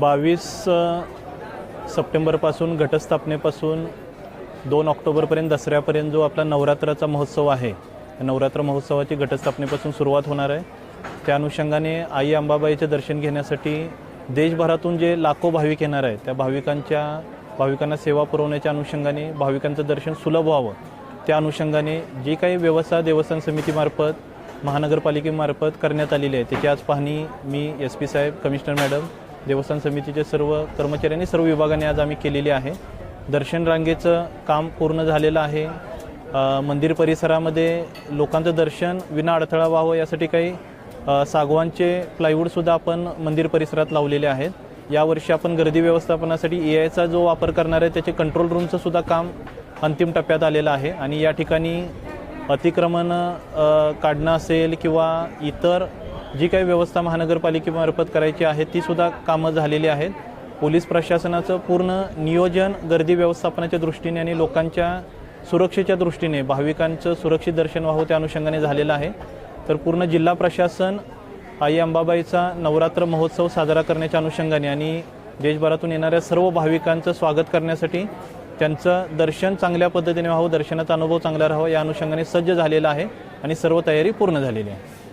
बावीस सप्टेंबरपासून घटस्थापनेपासून दोन ऑक्टोबरपर्यंत दसऱ्यापर्यंत जो आपला नवरात्राचा महोत्सव आहे नवरात्र महोत्सवाची घटस्थापनेपासून सुरुवात होणार आहे. त्या अनुषंगाने आई अंबाबाईचे दर्शन घेण्यासाठी देशभरातून जे लाखो भाविक येणार आहेत त्या भाविकांच्या भाविकांना सेवा पुरवण्याच्या अनुषंगाने भाविकांचं दर्शन सुलभ व्हावं. त्या अनुषंगाने जी काही व्यवस्था देवस्थान समितीमार्फत महानगरपालिकेमार्फत करण्यात आलेली आहे त्याची आज पाहणी मी एस पी साहेब कमिशनर मॅडम देवस्थान समितीचे सर्व कर्मचाऱ्यांनी सर्व विभागाने आज आम्ही केलेली आहे. दर्शन रांगेचं काम पूर्ण झालेलं आहे. मंदिर परिसरामध्ये लोकांचं दर्शन विना अडथळा व्हावं यासाठी काही सागवानचे प्लायवूडसुद्धा आपण मंदिर परिसरात लावलेले आहेत. यावर्षी आपण गर्दी व्यवस्थापनासाठी ए आयचा जो वापर करणार आहे त्याचे कंट्रोल रूमचं सुद्धा काम अंतिम टप्प्यात आलेलं आहे. आणि या ठिकाणी अतिक्रमण काढणं असेल किंवा इतर जी काही व्यवस्था महानगरपालिकेमार्फत करायची आहे ती सुद्धा कामं झालेली आहेत. पोलीस प्रशासनाचं पूर्ण नियोजन गर्दी व्यवस्थापनाच्या दृष्टीने आणि लोकांच्या सुरक्षेच्या दृष्टीने भाविकांचं सुरक्षित दर्शन व्हावं त्या अनुषंगाने झालेलं आहे. तर पूर्ण जिल्हा प्रशासन आई अंबाबाईचा नवरात्र महोत्सव साजरा करण्याच्या अनुषंगाने आणि देशभरातून येणाऱ्या सर्व भाविकांचं स्वागत करण्यासाठी त्यांचं दर्शन चांगल्या पद्धतीने व्हावं दर्शनाचा अनुभव चांगला राहावा या अनुषंगाने सज्ज झालेला आहे आणि सर्व तयारी पूर्ण झालेली आहे.